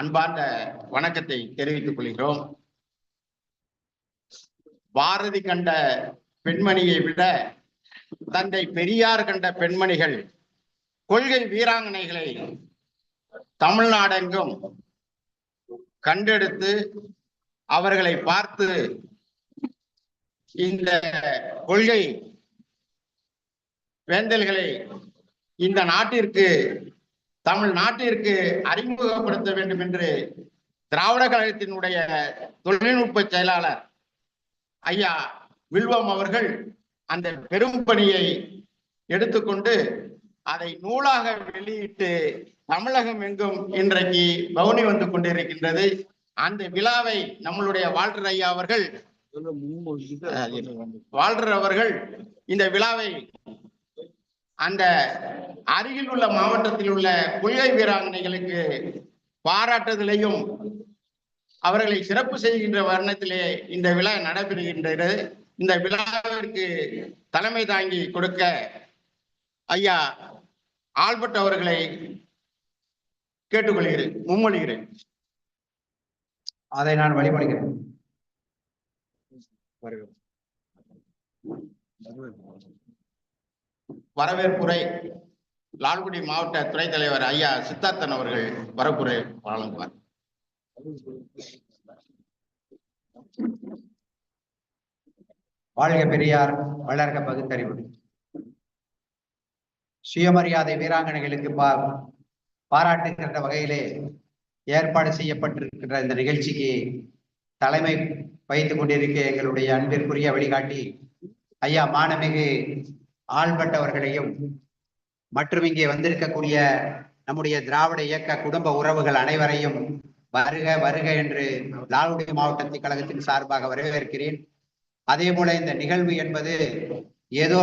அன்பார்ந்த வணக்கத்தை தெரிவித்துக் கொள்கிறோம். பாரதி கண்ட பெண்மணியை விட தந்தை பெரியார் கண்ட பெண்மணிகள் கொள்கை வீராங்கனைகளை தமிழ்நாடெங்கும் கண்டெடுத்து அவர்களை பார்த்து இந்த கொள்கை வேந்தல்களை இந்த நாட்டிற்கு தமிழ் நாட்டிற்கு அறிமுகப்படுத்த வேண்டும் என்று திராவிட கழகத்தினுடைய தொழில்நுட்ப செயலாளர் ஐயா வில்வம் அவர்கள் அந்த பெரும் பணியை எடுத்துக்கொண்டு அதை நூலாக வெளியிட்டு தமிழகம் எங்கும் இன்றைக்கு பவுனி வந்து கொண்டிருக்கின்றது. அந்த விழாவை நம்மளுடைய வாழ்கிற ஐயா அவர்கள் வால்டர் அவர்கள் இந்த விழாவை அந்த அருகில் உள்ள மாவட்டத்தில் உள்ள கொள்கை வீராங்கனைகளுக்கு பாராட்டுதலையும் அவர்களை சிறப்பு செய்கின்ற வர்ணத்திலே இந்த விழா நடைபெறுகின்றது. இந்த விழாவிற்கு தலைமை தாங்கி கொடுக்க ஐயா ஆல்பர்ட் அவர்களை கேட்டுக்கொள்கிறேன் முன்மொழிகிறேன் அதை நான் வழிமொழிகிறேன். வரவேற்புரை லால்குடி மாவட்ட துணைத் தலைவர் ஐயா சித்தார்த்தன் அவர்கள் வரப்புரை வழங்குவார். வாழ்க பெரியார் வளர்க பகுத்தறிவு. சுயமரியாதை வீராங்கனைகளுக்கு பா பாராட்டுகின்ற வகையிலே ஏற்பாடு செய்யப்பட்டிருக்கின்ற இந்த நிகழ்ச்சிக்கு தலைமை வைத்துக் கொண்டிருக்க எங்களுடைய அன்பிற்குரிய வழிகாட்டி ஐயா மானமிகு ஆள்பட் அவர்களையும் மற்றும் இங்கே வந்திருக்கக்கூடிய நம்முடைய திராவிட இயக்க குடும்ப உறவுகள் அனைவரையும் வருக வருக என்று லால்குடி மாவட்டத்தி கழகத்தின் சார்பாக வரவேற்கிறேன். அதே போல இந்த நிகழ்வு என்பது ஏதோ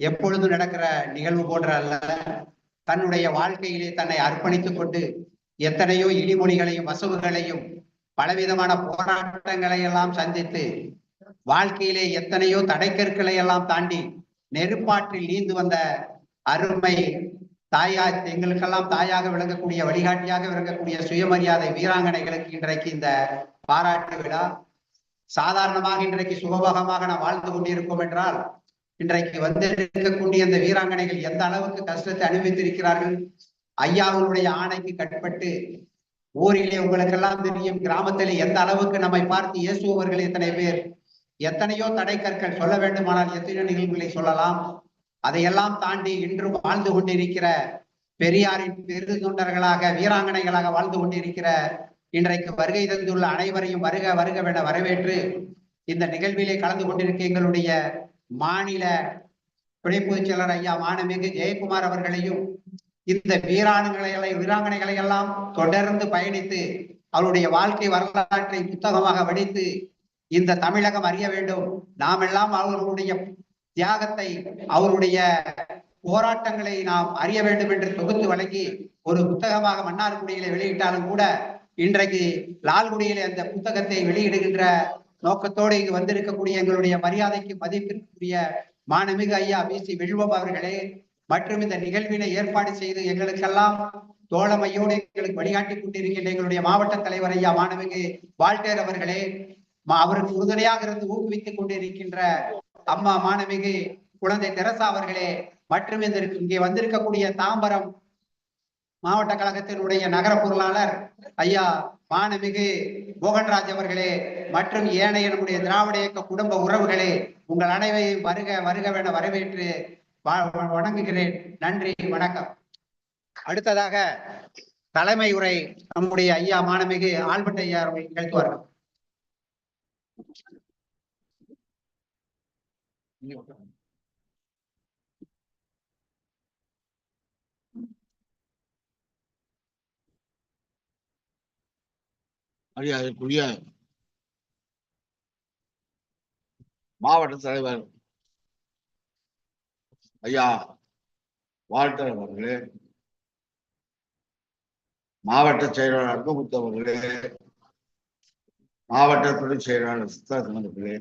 எப்பொழுது நடக்கிற நிகழ்வு போன்ற அல்ல தன்னுடைய வாழ்க்கையிலே தன்னை அர்ப்பணித்துக் கொண்டு எத்தனையோ இடிமொழிகளையும் வசவுகளையும் பலவிதமான போராட்டங்களை எல்லாம் சந்தித்து வாழ்க்கையிலே எத்தனையோ தடைக்கற்களை எல்லாம் தாண்டி நெருப்பாற்றில் நீந்து வந்த அருமை தாயா எங்களுக்கெல்லாம் தாயாக விளங்கக்கூடிய வழிகாட்டியாக விளங்கக்கூடிய சுயமரியாதை வீராங்கனைகளுக்கு இன்றைக்கு இந்த பாராட்டு விழா. சாதாரணமாக இன்றைக்கு சுகபோகமாக நாம் வாழ்ந்து கொண்டிருக்கோம் என்றால் இன்றைக்கு வந்து இருக்கக்கூடிய இந்த வீராங்கனைகள் எந்த அளவுக்கு கஷ்டத்தை அனுபவித்திருக்கிறார்கள்? ஐயாவுடைய ஆணைக்கு கட்பட்டு ஊரிலே உங்களுக்கெல்லாம் தெரியும் கிராமத்திலே எந்த அளவுக்கு நம்மை பார்த்து இயேசுவர்கள் எத்தனை பேர் எத்தனையோ தடைக்கற்கள் சொல்ல வேண்டுமானால் எத்தனையோ நிகழ்வுகளை சொல்லலாம். அதையெல்லாம் தாண்டி இன்றும் வாழ்ந்து கொண்டிருக்கிற பெரியாரின் பெரு தொண்டர்களாக வீராங்கனைகளாக வாழ்ந்து கொண்டிருக்கிற இன்றைக்கு வருகை தந்துள்ள அனைவரையும் வருக வருகவென வரவேற்று இந்த நிகழ்விலே கலந்து கொண்டிருக்க எங்களுடைய மாநில துணை பொதுச் செயலர் ஐயா மானமிகு ஜெயக்குமார் அவர்களையும் இந்த வீராங்கனைகளை வீராங்கனைகளை எல்லாம் தொடர்ந்து பயணித்து அவருடைய வாழ்க்கை வரலாற்றை புத்தகமாக வடித்து இந்த தமிழகம் அறிய வேண்டும். நாம் எல்லாம் அவர்களுடைய தியாகத்தை அவருடைய போராட்டங்களை நாம் அறிய வேண்டும் என்று தொகுத்து வழங்கி ஒரு புத்தகமாக மன்னார்குடியில வெளியிட்டாலும் கூட இன்றைக்கு லால்குடியிலே அந்த புத்தகத்தை வெளியிடுகின்ற நோக்கத்தோடு இங்கு வந்திருக்கக்கூடிய எங்களுடைய மரியாதைக்கு மதிப்பிற்குரிய மாணமிகு ஐயா பி சி வில்வம் அவர்களே மற்றும் இந்த நிகழ்வினை ஏற்பாடு செய்து எங்களுக்கெல்லாம் தோழமையோடு எங்களுக்கு வழிகாட்டி கொண்டிருக்கின்ற எங்களுடைய மாவட்ட தலைவர் ஐயா மாணவிகு வால்டேர் அவர்களே அவருக்கு உறுதுணையாக இருந்து ஊக்குவித்துக் கொண்டிருக்கின்ற அம்மா மாணவிகு குழந்தை தெரசா அவர்களே மற்றும் இந்த இங்கே வந்திருக்கக்கூடிய தாம்பரம் மாவட்ட கழகத்தினுடைய நகர பொருளாளர் ஐயா மாணமிகு மோகன்ராஜ் அவர்களே மற்றும் ஏனைய நம்முடைய திராவிட இயக்க குடும்ப உறவுகளே உங்கள் அனைவரையும் வருக வருகவென வரவேற்று வணங்குகிறேன். நன்றி வணக்கம். அடுத்ததாக தலைமை உரை நம்முடைய ஐயா மாணமிகு ஆல்பர்ட் ஐயா அவர்கள் நிகழ்த்துவார்கள். மரியாதைக்குரிய மாவட்ட தலைவர் ஐயா வால்டர் அவர்களே மாவட்ட செயலாளர் அன்புமுத்து அவர்களே மாவட்ட துணை செயலாளர் சித்தார்த்தன் அவர்களே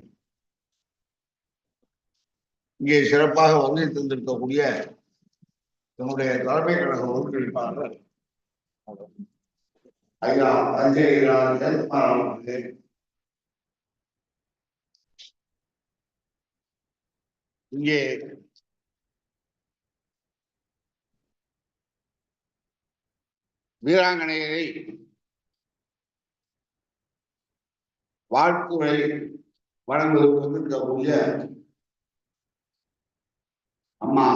இங்கே சிறப்பாக வந்து தந்திருக்கக்கூடிய நம்முடைய தலைமை கழக ஒருங்கிணைப்பாளர் ஐயா தஞ்சை இங்கே வீராங்கனையை வாழ்த்துறை வழங்குவதற்கு வந்திருக்கக்கூடிய அம்மா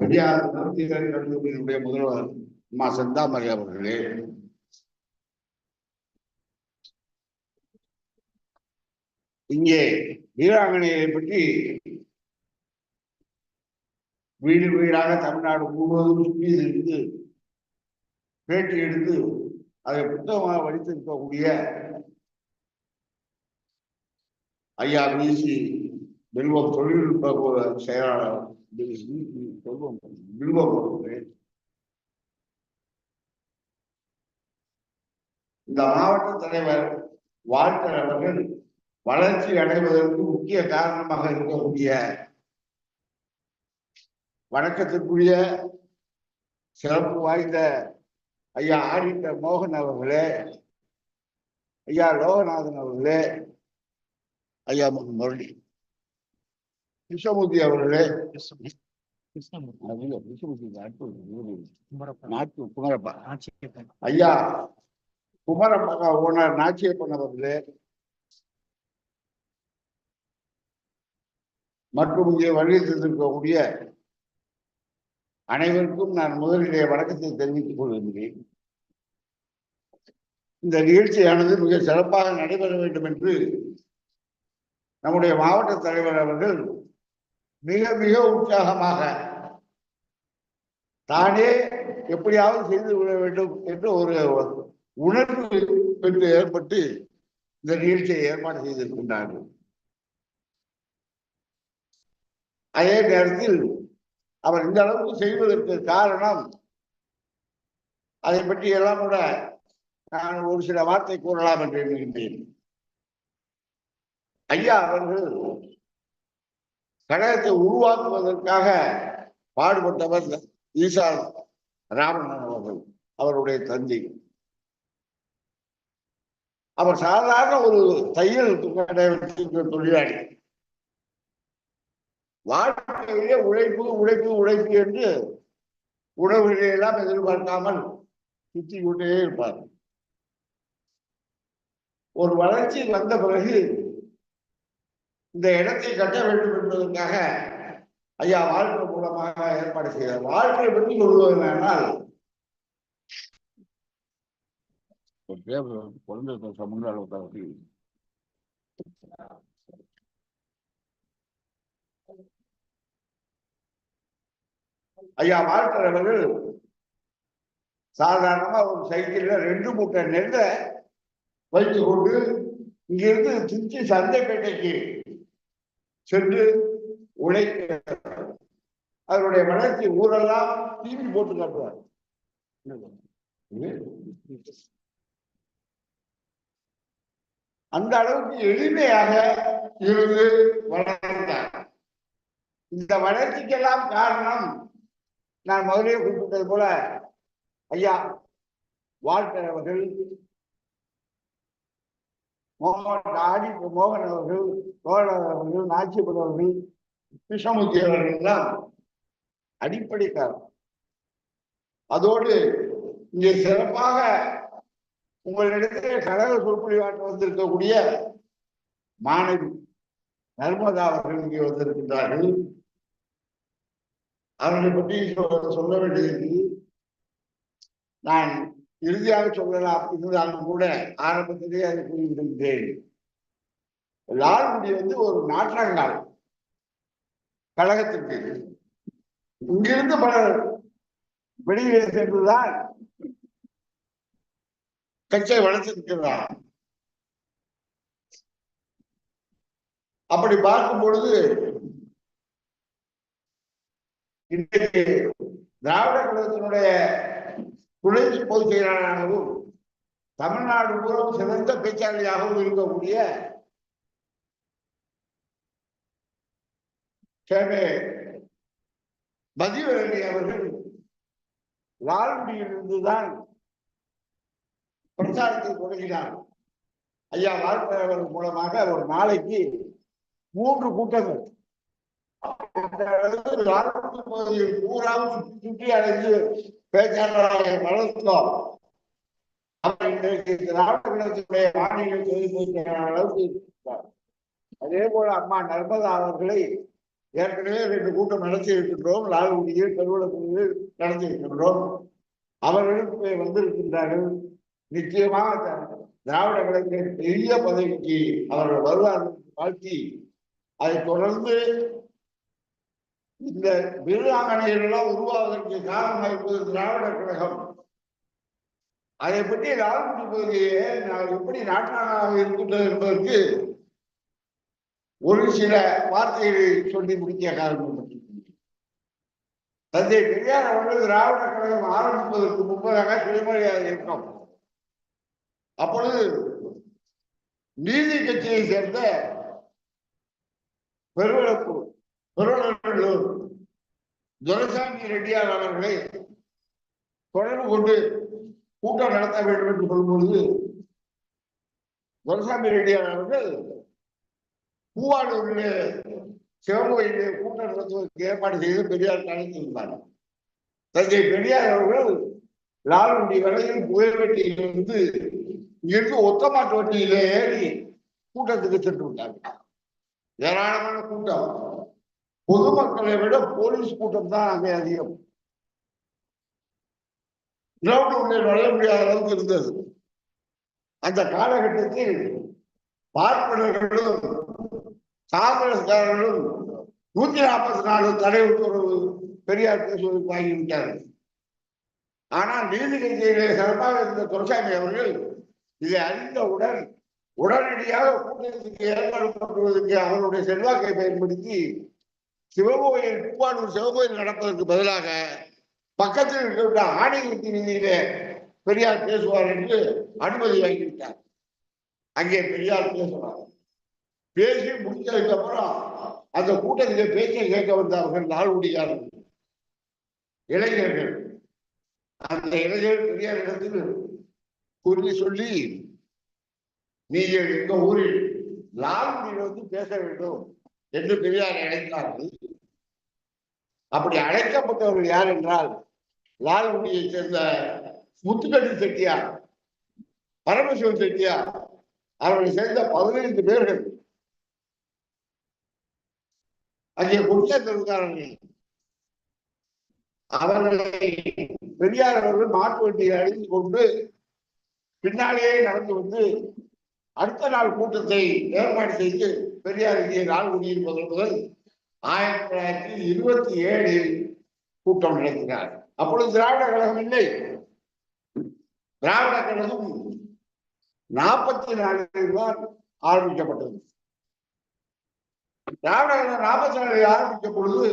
பெரியார் கல்விகள் கல்லூரியினுடைய முதல்வர் அம்மா செந்தாமரை அவர்களே. இங்கே வீராங்கனையை பற்றி வீடு வீடாக தமிழ்நாடு முழுவதும் சுற்றி இருந்து பேட்டி எடுத்து அதை புத்தகமாக வடித்திருக்கக்கூடிய ஐயா பிசி வில்வம் தொழில்நுட்ப செயலாளர். சொல்வோம் வில்வம் அவர்களே இந்த மாவட்ட தலைவர் வாழ்க்கை அவர்கள் வளர்ச்சி அடைவதற்கு முக்கிய காரணமாக இருக்கக்கூடிய வணக்கத்திற்குரிய சிறப்பு வாய்ந்த ஐயா ஆடிட்டர் மோகன் அவர்களே ஐயா லோகநாதன் அவர்களே ஐயா முரளி. கிருஷ்ணமூர்த்தி அவர்களே குமரப்பா ஐயா குமரப்பா ஓனர் நாச்சியப்பன் அவர்களே மற்றும் இங்கே வருகை தந்திருக்கக்கூடிய அனைவருக்கும் நான் முதலிலே வணக்கத்தை தெரிவித்துக் கொள்கின்றேன் இந்த நிகழ்ச்சியானது மிக சிறப்பாக நடைபெற வேண்டும் என்று நம்முடைய மாவட்ட தலைவர் அவர்கள் மிக மிக உற்சாகமாக. தானே எப்படியாவது செய்து விட வேண்டும் என்று ஒரு உணர்வு என்று ஏற்பட்டு இந்த நிகழ்ச்சியை ஏற்பாடு செய்திருக்கின்றார்கள். அதே நேரத்தில் அவர் இந்த அளவுக்கு செய்வதற்கு காரணம் அதை பற்றி எல்லாம் கூட நான் ஒரு சில வார்த்தை கூறலாம் என்று எண்ணுகின்றேன். ஐயா அவர்கள் கழகத்தை உருவாக்குவதற்காக பாடுபட்டவர் ஈசா ராமண்ணன் அவர்கள் அவருடைய தந்தை. அவர் சாதாரண ஒரு தையல் கடை வச்சிருக்கிற தொழிலாளி. வாழ்க்கையிலே உழைப்பு உழைப்பு உழைப்பு என்று உணவுகளை எல்லாம் எதிர்பார்க்காமல் சுத்தி கொண்டே இருப்பார். ஒரு வளர்ச்சி வந்த பிறகு இந்த இடத்தை கட்ட வேண்டும் என்பதற்காக ஐயா வாழ்க்கை மூலமாக ஏற்பாடு செய்தார். வாழ்க்கையை பற்றி சொல்வதனால் குழந்தை சமுதாய ஐயா வாழ்க்கை அவர்கள் சாதாரணமா ஒரு சைக்கிள்ல ரெண்டு மூட்டை நெல்லை வைத்து கொண்டு இங்கிருந்து திருச்சி சந்தைப்பேட்டைக்கு சென்று உழைக்க அதனுடைய வளர்ச்சி ஊரெல்லாம் டிவி போட்டு காட்டுவார். அந்த அளவுக்கு எளிமையாக இருந்து வளர்ந்தார். இந்த வளர்ச்சிக்கெல்லாம் காரணம் நான் முதலே குறிப்பிட்டது போல ஐயா வாழ்க்கை அவர்கள் மோகன் ஆடி மோகன் அவர்கள் தோழர் அவர்கள் நாச்சிபுரம் அவர்கள் கிருஷ்ணமூர்த்தி அவர்கள் தான் அடிப்படை காரணம். அதோடு இங்கே சிறப்பாக உங்களிடத்தில் கழக சொற்பொழிவாற்ற வந்திருக்கக்கூடிய மாணவி நர்மதா அவர்கள் இங்கே வந்திருக்கின்றார்கள். அவர்களை பற்றி சொ- சொல்ல வேண்டியது நான் இறுதியாக சொல்லலாம் இருந்தாலும் கூட ஆரம்பத்திலேயே அதை கூறியிருந்தேன் லால்குடி வந்து ஒரு நாற்றங்கால் கழகத்திற்கு. இங்கிருந்து பலர் வெளியே சென்றுதான் கட்சியை வளர்த்திருக்கிறார் அப்படி பார்க்கும் பொழுது இன்றைக்கு திராவிட கழகத்தினுடைய துணை பொதுச் செயலாளராகவும் தமிழ்நாடு முழுவதும் சிறந்த பேச்சாளராகவும் இருக்கக்கூடிய சேமே அவர்கள் லால்குடியிலிருந்துதான் பிரச்சாரத்தை தொடங்கினார். ஐயா வாழ்க்கையாளர் மூலமாக ஒரு நாளைக்கு மூன்று கூட்டங்கள். பூராவும் சுற்றி சுற்றி அடைந்து பேச்சாளராக வளர்த்தோம். அவர் இன்றைக்கு திராவிட கழகத்தினுடைய மாநில அளவுக்கு அதே போல அம்மா நர்மதா அவர்களை ஏற்கனவே ரெண்டு கூட்டம் நடத்தி இருக்கின்றோம். லால்குடியில் கருவலத்தில் நடத்தி இருக்கின்றோம். அவர்களும் வந்திருக்கின்றார்கள். நிச்சயமாக திராவிட கழகத்தின் பெரிய பதவிக்கு அவர்கள் வருவார்கள் வாழ்த்தி அதை தொடர்ந்து இந்த வீராங்கனைகள் உருவாவதற்கு காரணமாக இருப்பது திராவிட கழகம். அதை பற்றி லால்குடி பகுதியே நான் எப்படி நாட்டாக இருக்கின்றது என்பதற்கு ஒரு சில வார்த்தைகளை சொல்லி முடிக்க காரணம் தந்தை பெரியார் அவர்கள் திராவிட கழகம் ஆரம்பிப்பதற்கு முன்பதாக சுயமரியாதை இயக்கம். அப்பொழுது நீதி கட்சியை சேர்ந்த பெருவளப்பு பெருவளூர் துரைசாமி ரெட்டியார் அவர்களை தொடர்பு கொண்டு கூட்டம் நடத்த வேண்டும் என்று சொல்லும்பொழுது துரைசாமி ரெட்டியார் அவர்கள் பூவாளூரிலே சிவகோயிலே கூட்டம் நடத்துவதற்கு ஏற்பாடு செய்து பெரியார் கலந்திருந்தார் தந்தை பெரியார் அவர்கள் லால்குடி வரையில் புயல்வெட்டியிலிருந்து இங்கிருந்து ஒத்தமாட்டு வட்டியிலே ஏறி கூட்டத்துக்கு சென்று விட்டார்கள். ஏராளமான கூட்டம். பொதுமக்களை விட போலீஸ் கூட்டம் தான் அங்கே அதிகம். கிரவுண்ட் உள்ளே நுழைய முடியாத அளவுக்கு இருந்தது. அந்த காலகட்டத்தில் பார்ப்பனர்களும் காங்கிரஸ்காரர்களும் நூத்தி நாற்பத்தி நாலு தடை உத்தரவு பெரியார் பேசுவதற்கு வாங்கிவிட்டார்கள் ஆனால் நீதி கட்சியிலே சிறப்பாக இருந்த துரைசாமி அவர்கள் இதை அறிந்தவுடன் உடனடியாக கூட்டத்திற்கு ஏற்பாடு பண்ணுவதற்கு அவருடைய செல்வாக்கை பயன்படுத்தி சிவகோயில் பூவானூர் சிவகோயில் நடப்பதற்கு பதிலாக பக்கத்தில் இருக்கின்ற ஆணையத்தி நிதியிலே பெரியார் பேசுவார் என்று அனுமதி வாங்கிவிட்டார். அங்கே பெரியார் பேசுவார். பேசி முடிச்சதுக்கு அப்புறம் அந்த கூட்டத்திலே பேச்சை கேட்க வந்தார்கள் நாள்குடியார்கள் இளைஞர்கள். அந்த இளைஞர் பெரியார் இடத்தில் கூறி சொல்லி நீங்கள் எங்க ஊரில் லால்குடியில் வந்து பேச வேண்டும் என்று பெரியார் அழைத்தார்கள். அப்படி அழைக்கப்பட்டவர்கள் யார் என்றால் லால்குடியை சேர்ந்த முத்துக்கட்டி செட்டியார் பரமசிவன் செட்டியார் அவர்களை சேர்ந்த பதினைந்து பேர்கள். அங்கே குடியேற்றக்காரர்கள் அவர்களை பெரியார் அவர்கள் மாட்டு வண்டியை அழிந்து கொண்டு பின்னாலேயே நடந்து வந்து அடுத்த நாள் கூட்டத்தை ஏற்பாடு செய்து பெரியார் இங்கே நாள்குடியில் முதல் முதல் ஆயிரத்தி தொள்ளாயிரத்தி இருபத்தி ஏழில் கூட்டம் நடத்தினார் அப்பொழுது திராவிட கழகம் இல்லை. திராவிட கழகம் நாற்பத்தி நாலில் தான் ஆரம்பிக்கப்பட்டது. திராவிட கழகம் நாற்பத்தி நாலில் ஆரம்பித்த பொழுது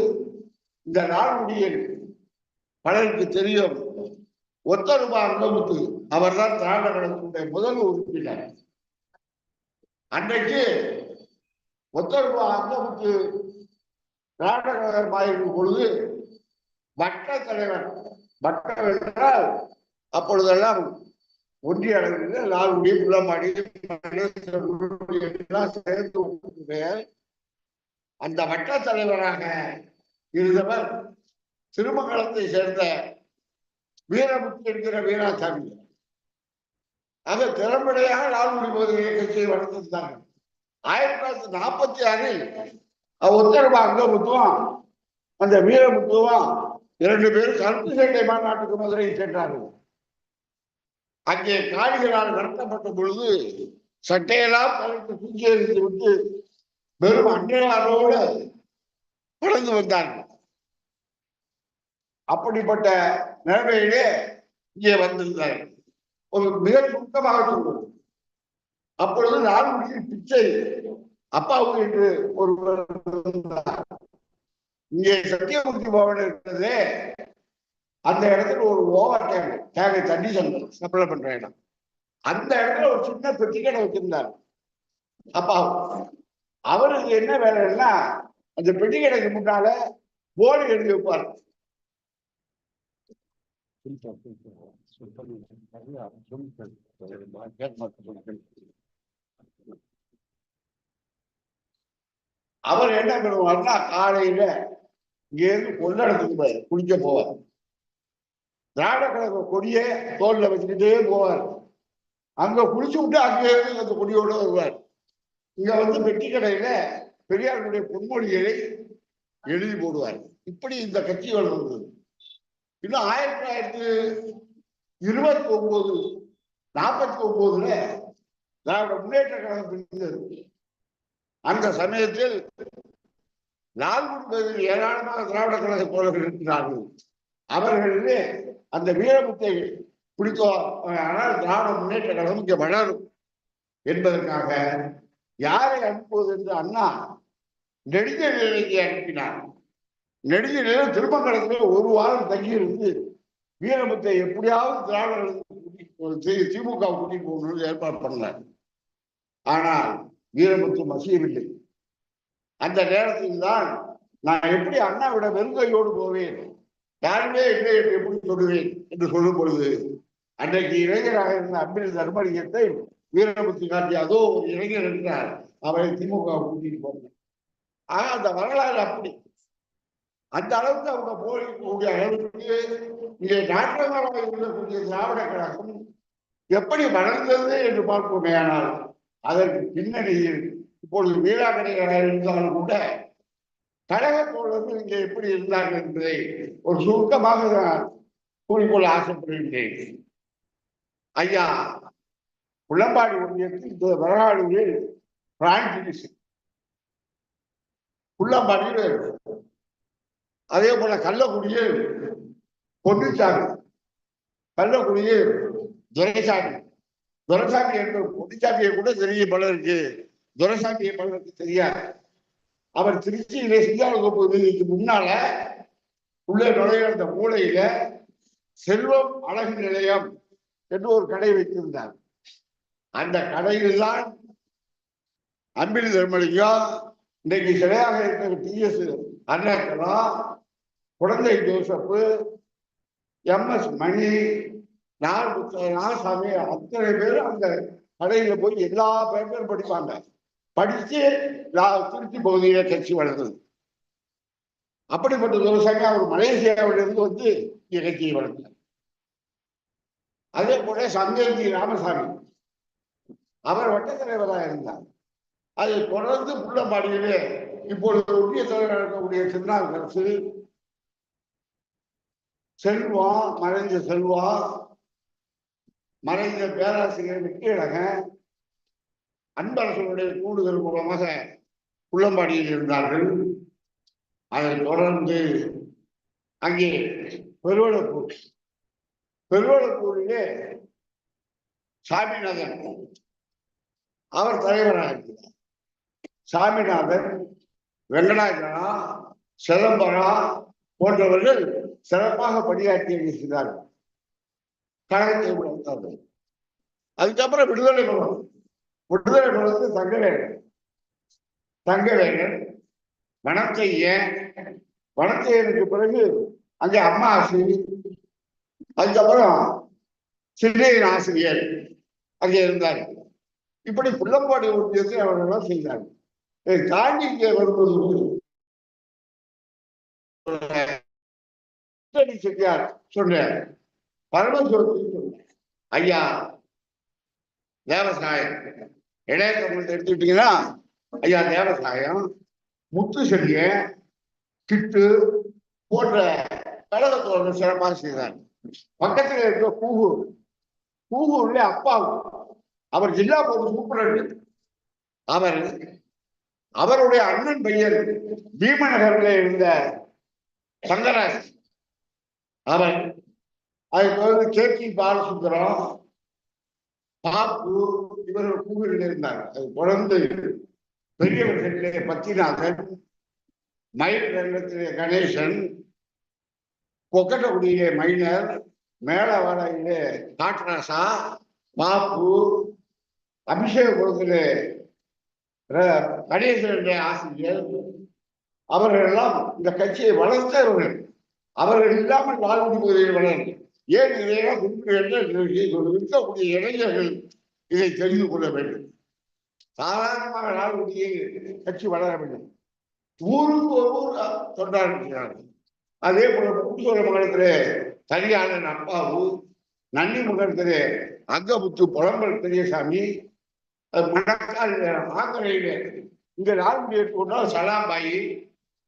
இந்த நாள்குடியில் பலருக்கு தெரியும். ஒத்தருபா அவர் அவர்தான் திராவிட கழகத்தினுடைய முதல் உறுப்பினர். அன்றைக்கு ஒத்தருபா அங்கமுத்து கழகமாக இருக்கும் பொழுது வட்ட தலைவர் வட்டம் என்றால் அப்பொழுதெல்லாம் ஒன்றிய அளவில் நாளுடைய புள்ளமாடி எல்லாம் சேர்ந்து அந்த வட்ட தலைவராக இருந்தவர் திருமங்கலத்தை சேர்ந்த வீரமுத்து என்கிற வீராசாமி ஆக திறம்படையாக லால்குடி பகுதியை இயக்கத்தை வளர்த்திருந்தார்கள். ஆயிரத்தி தொள்ளாயிரத்தி நாற்பத்தி ஆறில் உத்தரவு அங்கமுத்துவம் அந்த வீரமுத்துவான் இரண்டு பேரும் கருத்து சட்டை மாநாட்டுக்கு மதுரையை சென்றார்கள். அங்கே காடிகளால் நடத்தப்பட்ட பொழுது சட்டையெல்லாம் தலைத்து தூக்கி எறிந்து விட்டு வெறும் அன்னையாரோடு வளர்ந்து வந்தார்கள். அப்படிப்பட்ட நிலைமையிலே இங்கே வந்திருந்தார்கள். ஒரு மிக சுருக்கமாக சொல்வது அப்பொழுது நான் பிச்சை அப்பாவு என்று ஒருவர் இருந்தார். இங்கே சத்தியமூர்த்தி பவன் இருக்கிறது அந்த இடத்துல ஒரு ஓவர் டேங்க் டேங்கை தண்ணி சப்ளை பண்ற இடம். அந்த இடத்துல ஒரு சின்ன பெட்டி கடை வச்சிருந்தார். அப்பா அவருக்கு என்ன வேலைன்னா அந்த பெட்டி கடைக்கு முன்னால போர்டு எழுதி வைப்பார். அவர் என்ன பண்ணுவார்னா காலையில இங்க இருந்து கொள்ளடத்துக்கு போய் குளிக்க போவார். திராவிட கழக கொடியை தோல்ல வச்சுக்கிட்டே போவார். அங்க குளிச்சு விட்டு அங்கே இருந்து அந்த கொடியோட வருவார். இங்க வந்து வெட்டி கடையில பெரியாருடைய பொன்மொழிகளை எழுதி போடுவார். இப்படி இந்த கட்சி வளர்ந்தது. இன்னும் ஆயிரத்தி தொள்ளாயிரத்தி இருபத்தி ஒன்பது நாற்பத்தி ஒன்பதுல திராவிட முன்னேற்ற கழகம் பிரிந்தது. அந்த சமயத்தில் லால்குடி ஏராளமாக திராவிட கழக தோழர்கள் இருக்கிறார்கள். அவர்களிலே அந்த வீரமுத்தை பிடித்தோ ஆனால் திராவிட முன்னேற்ற கழகம் இங்கே வளரும் என்பதற்காக யாரை அனுப்புவது என்று அண்ணா நெடுஞ்செழியனை அனுப்பினார். நெடுஞ்ச நெடுஞ்செழியன் திருமங்கலத்திலே ஒரு வாரம் தங்கியிருந்து வீரமுத்தை எப்படியாவது திராவிடர்களுக்கு திமுக கூட்டிட்டு போகணும்னு ஏற்பாடு பண்ணார். ஆனால் வீரமுத்து மசியவில்லை. அந்த நேரத்தில் தான் நான் எப்படி அண்ணாவிட வெறுங்கையோடு போவேன்? யாருமே இல்லை என்று எப்படி சொல்லுவேன் என்று சொல்லும் பொழுது அன்றைக்கு இளைஞராக இருந்த அன்பின் தர்மலிங்கத்தை வீரமுத்து காட்டி அதோ ஒரு இளைஞர் என்றார். அவரை திமுக கூட்டிட்டு போனார். ஆக அந்த வரலாறு அப்படி. அந்த அளவுக்கு அவங்க போகக்கூடிய அளவுக்கு இங்கே நாட்டங்களாக இருக்கக்கூடிய திராவிட கழகம் எப்படி வளர்ந்தது என்று பார்ப்போமே ஆனால் அதற்கு பின்னணியில் இப்பொழுது வீராங்கனைகளாக இருந்தாலும் கூட கழக தோழர்கள் இங்கே எப்படி இருந்தார்கள் என்பதை ஒரு சுருக்கமாக நான் கூறிக்கொள்ள ஆசைப்படுகின்றேன். ஐயா புள்ளம்பாடி ஒன்றியத்தில் இந்த வரலாறுகளில் பிரான்சிஸ் புள்ளம்பாடியில் அதே போல கள்ளக்குடியில் பொன்னிச்சாமி கள்ளக்குடியில் துரைசாமி துரசாமி என்ற பொன்னுச்சாமியை கூட தெரியும் பலருக்கு துரசாமியை பலருக்கு தெரியாது. அவர் திருச்சியிலே சிங்காரத்தோப்பு வீதிக்கு முன்னால உள்ளே நுழைய அந்த மூலையில செல்வம் அழகு நிலையம் என்று ஒரு கடை வைத்திருந்தார். அந்த கடையில் தான் அன்பிலி தர்மலிங்கம் இன்னைக்கு சிலையாக இருக்கிற டி எஸ் அண்ணா குழந்தை ஜோசப்பு எம் எஸ் மணி நார் நாகசாமி அத்தனை பேர் அந்த கடையில போய் எல்லா பேப்பரும் படிப்பாங்க. படிச்சு திருச்சி பகுதியில கட்சி வளர்ந்தது. அப்படிப்பட்ட விவசாயி அவர் மலேசியாவிலிருந்து வந்து இயற்கையை கட்சியை வளர்த்தார். அதே போல சங்கேஜி ராமசாமி. அவர் வட்ட தலைவராக இருந்தார். அதை தொடர்ந்து புள்ளம்பாடியிலே இப்பொழுது உரிய தலைவர் இருக்கக்கூடிய திருநாவுக்கரசு செல்வா மறைந்த செல்வா மறைந்த பேராசிரியர் வெற்றியழகன் அன்பரசனுடைய கூடுதல் மூலமாக உள்ளம்பாடியில் இருந்தார்கள். அதைத் தொடர்ந்து அங்கே பெருவளப்பூர் பெருவளப்பூரிலே சாமிநாதன் அவர் தலைவராக இருக்கிறார் சாமிநாதன் வெங்கடாஜனா சிதம்பரா போன்றவர்கள் சிறப்பாக பணியாற்றி இருக்கிறார்கள் கழகத்தை வளர்த்தார்கள் அதுக்கப்புறம் விடுதலை குலம் விடுதலை குலத்து தங்கவேலன் தங்கவேலன் வனத்தையன் வனத்தையனுக்கு பிறகு அங்கே அம்மா ஆசிரியர் அதுக்கப்புறம் சின்னையின் ஆசிரியர் அங்கே இருந்தார். இப்படி புள்ளம்பாடி ஒன்றியத்தை அவர்களெல்லாம் செய்தார்கள். இதை தாண்டி இங்கே வரும்போது செட்டியார் சொன்னார். பரமசிவத்தை ஐயா தேவசாயம். இளைய தமிழ் எடுத்துக்கிட்டீங்கன்னா ஐயா தேவசாயம். முத்து செல்லியன் கிட்டு போன்ற கழகத்தோட சிறப்பாக செய்தார். பக்கத்தில் இருக்கிற கூகூர் கூகூர்ல அப்பா அவர் ஜில்லா போது சூப்பரண்ட் அவர் அவருடைய அண்ணன் பையன் பீமநகரில் இருந்த சங்கராஜ் அவர் அதுக்கு வந்து கே பாலசுந்தரம் பாப்பு இவர்கள் கூகுளில் இருந்தார் அது தொடர்ந்து பெரியவர்களிலே பத்திநாதன் மயில் ரங்கத்திலே கணேசன் கொக்கட்டகுடியிலே மைனர் மேலவாடையிலே காட்ராசா பாப்பு அபிஷேகபுரத்திலே ர- கணேசன் என்ற ஆசிரியர். அவர்கள் எல்லாம் இந்த கட்சியை வளர்த்தவர்கள். அவர்கள் இல்லாமல் வாழ்வுடி பகுதியில் வளரும் ஏன் இதையெல்லாம் குறிப்பிடுகின்ற இருக்கக்கூடிய இளைஞர்கள் இதை தெரிந்து கொள்ள வேண்டும். சாதாரணமாக நாடுடைய கட்சி வளர வேண்டும். ஊருக்கு ஒரு ஊர் தொண்டாடுகிறார்கள் அதே போல முத்துசோழ மகனத்திலே சரியான அப்பாவு நன்னி மகனத்திலே அங்கமுத்து புலம்பல் பெரியசாமி அது மணக்கால் மாங்கரையில இங்க நான்கு கொண்டால் சலாம்பாயி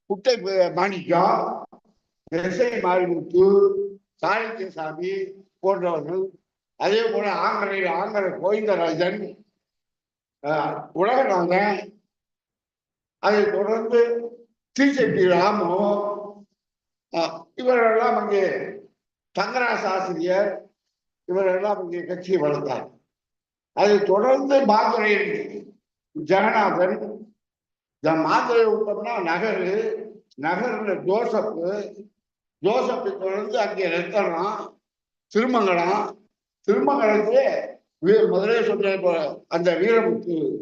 குட்டை மாணிக்கம் எஸ்ஐ மாரிமுத்து சாணிக்கசாமி போன்றவர்கள் அதே போல ஆங்கரையில் ஆங்கரை கோவிந்தராஜன் ஆஹ், உலகநாதன் அதை தொடர்ந்து திருச்செட்டி ராமு இவரெல்லாம் அங்கே தங்கராசு ஆசிரியர் இவரெல்லாம் இங்கே கட்சியை வளர்த்தார். அதை தொடர்ந்து மாதுரையில் ஜெகநாதன் இந்த மாதுரை விட்டோம்னா நகரு நகர்ல ஜோசப்பு ஜோசப்பை தொடர்ந்து அங்கே ரத்தனம் திருமங்கலம். திருமங்கலத்திலே வீ- முதலே சொன்ன அந்த வீரமுத்து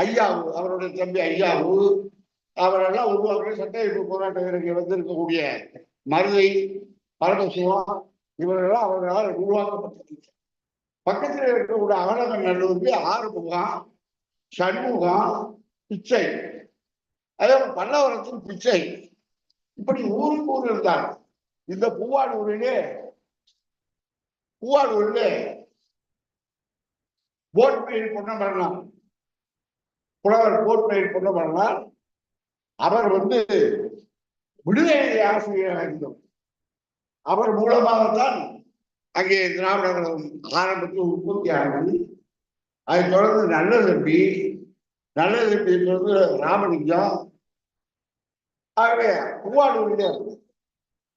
ஐயாவு அவருடைய தம்பி ஐயாவு அவரெல்லாம் உருவாக்குற சட்டமைப்பு போராட்ட வீரர்கள் வந்திருக்கக்கூடிய மருதை பரமசிவம் இவரெல்லாம் அவர்களால் உருவாக்கப்பட்டிருக்க பக்கத்தில் இருக்கக்கூடிய அகலக நல்லூருக்கு ஆறுமுகம் சண்முகம் பிச்சை. அதே பல்லவரத்தின் பல்லவரத்தில் பிச்சை. இப்படி ஊருக்கு ஊர் இருந்தாங்க இந்த பூவாடூரிலே பூவாடூரிலே போட்பெயில் வரலாம். புலவர் போட் பெயின் பொண்ண வரலாம். அவர் வந்து விடுதலை ஆசிரியராக இருந்தோம் அவர் மூலமாகத்தான் அங்கே திராவிட ஆரம்பத்தில் உற்பத்தி ஆனது. அதைத் தொடர்ந்து நல்ல தம்பி நல்ல தம்பி தொடர்ந்து ராமலிங்கம். ஆகவே பூவாடூரிலே இதை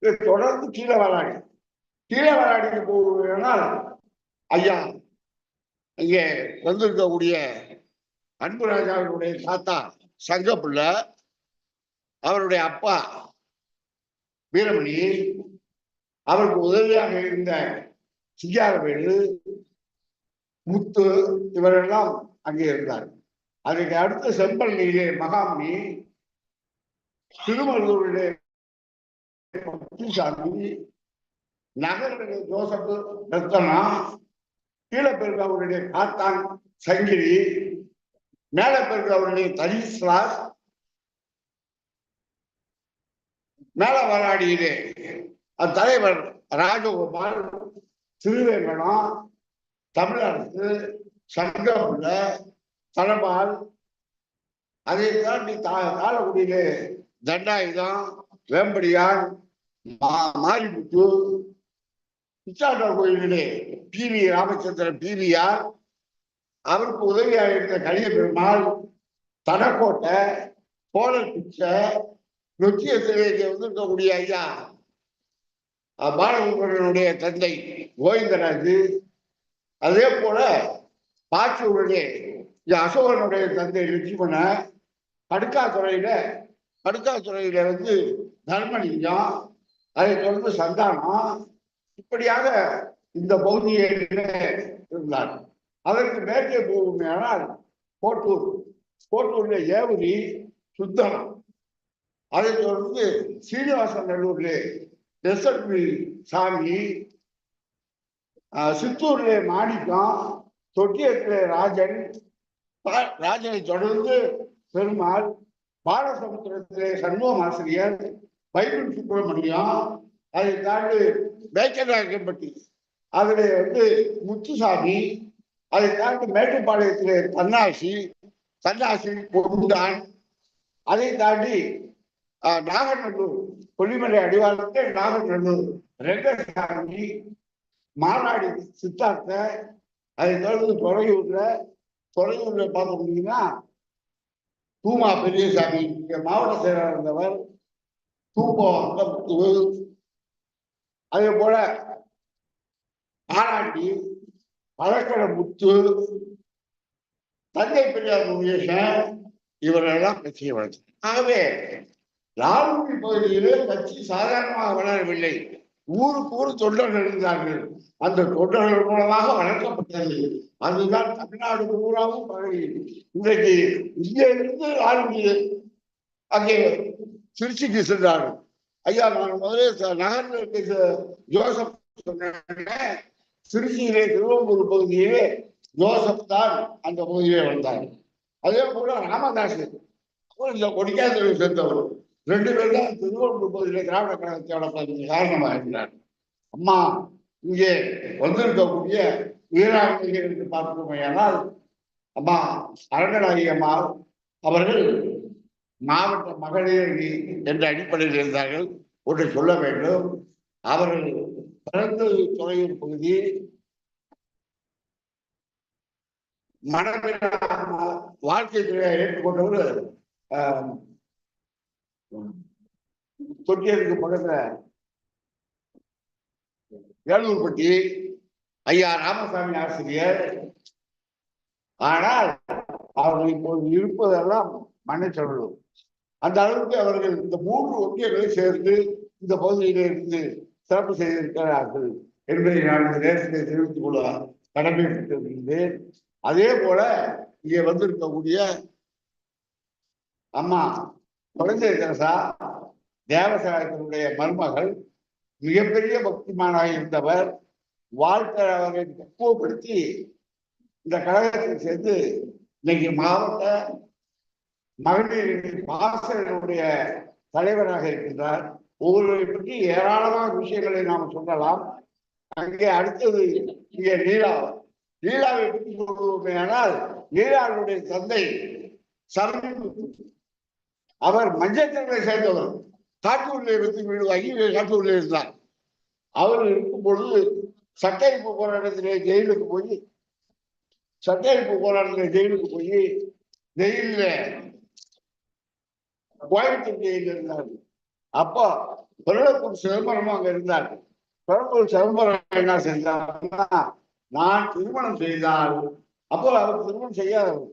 தொடர்ந்து கீழே வராங்க. கீழே வராடிக்கு போவதால் ஐயா இங்கே வந்திருக்கக்கூடிய அன்புராஜாவுடைய தாத்தா சங்கப்புள்ள அவருடைய அப்பா வீரமணி அவருக்கு உதவியாக இருந்த சிங்காரவேலு முத்து இவரெல்லாம் அங்கே இருந்தார். அதுக்கு அடுத்து செம்பள்ளியிலே மகாமணி திருமருதூரிலே முத்துசாமி நகரிலே ஜோசப் ரத்தனா கீழப்பெருக்காவுடைய காத்தான் சங்கிரி மேலப்பெருக்காவுடைய தனிஸ்லாஸ் மேலவராடியிலே அந்த தலைவர் ராஜகோபால் திருவேங்கடம் தமிழரசு சங்கமுள்ள தலபால் அதை தாண்டி தா காலக்குடியிலே தண்டாயுதம் வேம்படியான் மாரிமுத்து பிச்சாண்டவர் கோயிலே பிவி ராமச்சந்திர ராமச்சந்திரன் பிவிஆர் அவருக்கு உதவியாக இருந்த கலிய பெருமாள் தனக்கோட்டை கோலர் பிச்சை நொச்சிய வந்து வந்திருக்கக்கூடிய ஐயா பாலகுமரனுடைய தந்தை கோவிந்தராஜு. அதே போல பாச்சியுடனே இந்த அசோகனுடைய தந்தை லட்சுமண கடுக்காத்துறையில கடுக்காத்துறையில வந்து தர்மலிங்கம் அதை தொடர்ந்து சந்தானம் இப்படியாக இந்த பகுதியிலே இருந்தார். அதற்கு மேற்கே போகுமையானால் கோட்டூர் கோட்டூர்ல ஏவரி சுத்தனம் அதை தொடர்ந்து சீனிவாசன் நல்லூர்ல எஸ்எல்பி சாமி ஆஹ், சித்தூர்ல மாணிக்கம் தொட்டியத்திலே ராஜன் ராஜனை தொடர்ந்து பெருமாள் பாலசமுத்திரத்திலே சண்முகம் ஆசிரியர் பைபிள் சுப்பிரமணியம் அதை தாண்டி மேக்கநாயக்கம்பட்டி அதில் வந்து முத்துசாமி அதை தாண்டி மேட்டுப்பாளையத்தில் தன்னாசி தன்னாசி பொருந்தான் அதை தாண்டி நாகநல்லூர் கொல்லிமலை அடிவாரத்தில் நாகநல்லூர் ரெங்கசாமி மாநாடி சித்தார்த்த அதை தொடர்ந்து துறையூர்ல துறையூர்ல பார்க்க முடியும்னா தூமா பெரியசாமி மாவட்ட செயலாளர் இருந்தவர் தூக்கம் அங்கமுத்து அதே போல ஆராண்டி பழக்கட முத்து தந்தை பெரியார் முருகேசன் இவரெல்லாம் கட்சியை வளர்த்து ஆகவே லால்குடி பகுதியிலே கட்சி சாதாரணமாக வளரவில்லை. ஊருக்கு ஊர் தொண்டர்கள் இருந்தார்கள். அந்த தொண்டர்கள் மூலமாக வளர்க்கப்பட்டது. அதுதான் தமிழ்நாடு பூராவும் பழகி இன்றைக்கு இங்கே இருந்து லால்குடி அங்கே திருச்சிக்கு சென்றார்கள் ஐயா நான் முதலே ச- நகர்ல இருக்க ஜோசப் திருச்சியிலே திருவம்பூர் பகுதியிலே ஜோசப் தான் அந்த பகுதியிலே வந்தார். அதே போல ராமதாஸ் அவர் இந்த கொடிக்காத்தலை சேர்ந்தவர் ரெண்டு பேரும் தான் திருவள்ளூர் பகுதியிலே திராவிட கழகத்தோட காரணமாக இருந்தார் அம்மா இங்கே வந்திருக்கக்கூடிய வீராங்கனைகள் என்று பார்ப்போமேயானால் அம்மா அரங்கநாயகி அம்மா அவர்கள் மாவட்ட மகளிர் என்ற அடிப்படையில் இருந்தார்கள் ஒன்று சொல்ல வேண்டும். அவர்கள் பிறந்த துறையூர் பகுதி மனதில் வாழ்க்கை துறையை ஏற்றுக்கொண்டவர் தொட்டியருக்கு பக்கத்துல வேலூர்பட்டி ஐயா ராமசாமி ஆசிரியர். ஆனால் அவர்கள் இப்போது இருப்பதெல்லாம் மன்னிச்சவர்கள் அந்த அளவுக்கு அவர்கள் இந்த மூன்று ஒன்றியங்களை சேர்ந்து இந்த பகுதியிலிருந்து சிறப்பு செய்திருக்கிறார்கள் என்பதை நான் இந்த நேரத்தில் தெரிவித்துக் கொள்ள கடமைப்பட்டிருக்கின்றேன். அதே போல இங்கே வந்திருக்கக்கூடிய அம்மா குழந்தை தெரசா தேவசாயத்தினுடைய மருமகள் மிகப்பெரிய பக்திமானாக இருந்தவர் வாழ்க்கை அவரை பக்குவப்படுத்தி இந்த கழகத்தில் சேர்ந்து இன்னைக்கு மாவட்ட மகளிர் பாசனுடைய தலைவராக இருக்கின்றார். ஒவ்வொருவரை பற்றி ஏராளமான விஷயங்களை நாம் சொல்லலாம். அங்கே அடுத்தது இங்கே லீலா. லீலாவை பற்றி சொல்லுவோமே ஆனால் லீலாவுடைய தந்தை சரண் அவர் மஞ்சத்தலை சேர்ந்தவர். காட்டூரில் இருந்து வீடு வாங்கி காட்டூரில் இருந்தார். அவர் இருக்கும் பொழுது சட்டரிப்பு போராட்டத்திலே ஜெயிலுக்கு போய் சட்டரிப்பு போராட்டத்திலே ஜெயிலுக்கு போய் ஜெயிலில் கோயம்புத்தூர் ஜெயிலில் இருந்தார் அப்போ பெருளப்பூர் சிதம்பரம் அங்க இருந்தார்கள். பெருளப்பூர் சிதம்பரம் என்ன செஞ்சார்னா நான் திருமணம் செய்தால் அப்போ அவர் திருமணம் செய்யாதவர்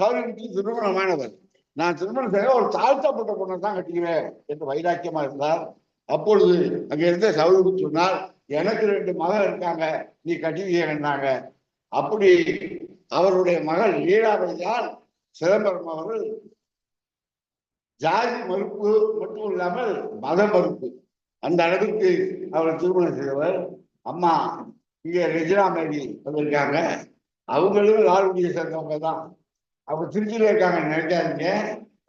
தவறிவிட்டு திருமணமானவர். நான் திருமணம் செய்ய ஒரு தாழ்த்தப்பட்ட பொண்ணை தான் கட்டிக்கிறேன் என்று வைராக்கியமா இருந்தார். அப்பொழுது அங்க இருந்த சௌருக்கு சொன்னால் எனக்கு ரெண்டு மகள் இருக்காங்க நீ கட்டிவியன்னாங்க அப்படி அவருடைய மகள் லீலாவை தான் சிதம்பரம் அவர்கள் ஜாதி மறுப்பு மட்டும் இல்லாமல் மத மறுப்பு. அந்த அளவுக்கு அவரை திருமணம் செய்தவர் அம்மா இங்கே ரெஜினா மேரி வந்திருக்காங்க. அவங்களும் லால்குடியை சேர்ந்தவங்க தான். அவங்க திருச்சியில இருக்காங்க நினைக்காதீங்க.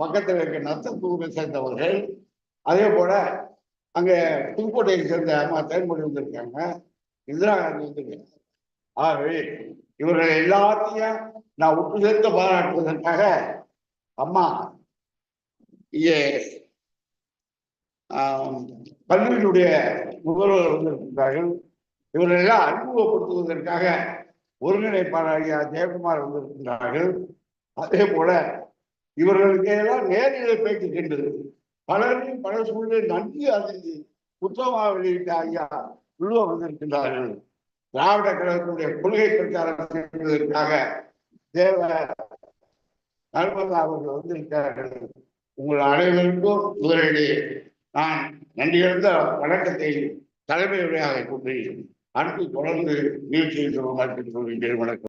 பக்கத்தில் இருக்க நத்தத்தூரை சேர்ந்தவர்கள். அதே போல அங்கே புதுக்கோட்டையை சேர்ந்த அம்மா தேன்மொழி வந்திருக்காங்க. இந்திரா காந்தி வந்திருக்காங்க. ஆகவே இவர்கள் எல்லாத்தையும் நான் ஒட்டு சேர்த்து பாராட்டுவதற்காக அம்மா இங்கே ஆம், முதல்வர் வந்திருக்கிறார்கள் இவர்களெல்லாம் அறிமுகப்படுத்துவதற்காக ஒருங்கிணைப்பாளர் ஐயா ஜெயக்குமார் வந்திருக்கின்றார்கள் அதே போல இவர்களுக்கு எல்லாம் நேரிலே பேச்சு சென்றது பலரையும் பல சூழ்நிலை நன்கு அறிந்து புத்தகமாக வெளியிட்ட ஐயா உள்ளுவ வந்திருக்கின்றார்கள் திராவிட கழகத்தினுடைய கொள்கை பிரச்சாரம் செய்வதற்காக தேவ நர்மதா அவர்கள் வந்திருக்கிறார்கள் உங்கள் அனைவருக்கும் முதலிலே நான் நன்றியிருந்த வணக்கத்தை தலைமை உரையாக கொண்டு அடுத்து தொடர்ந்து நிகழ்ச்சியில் சொல்ல வணக்கம்.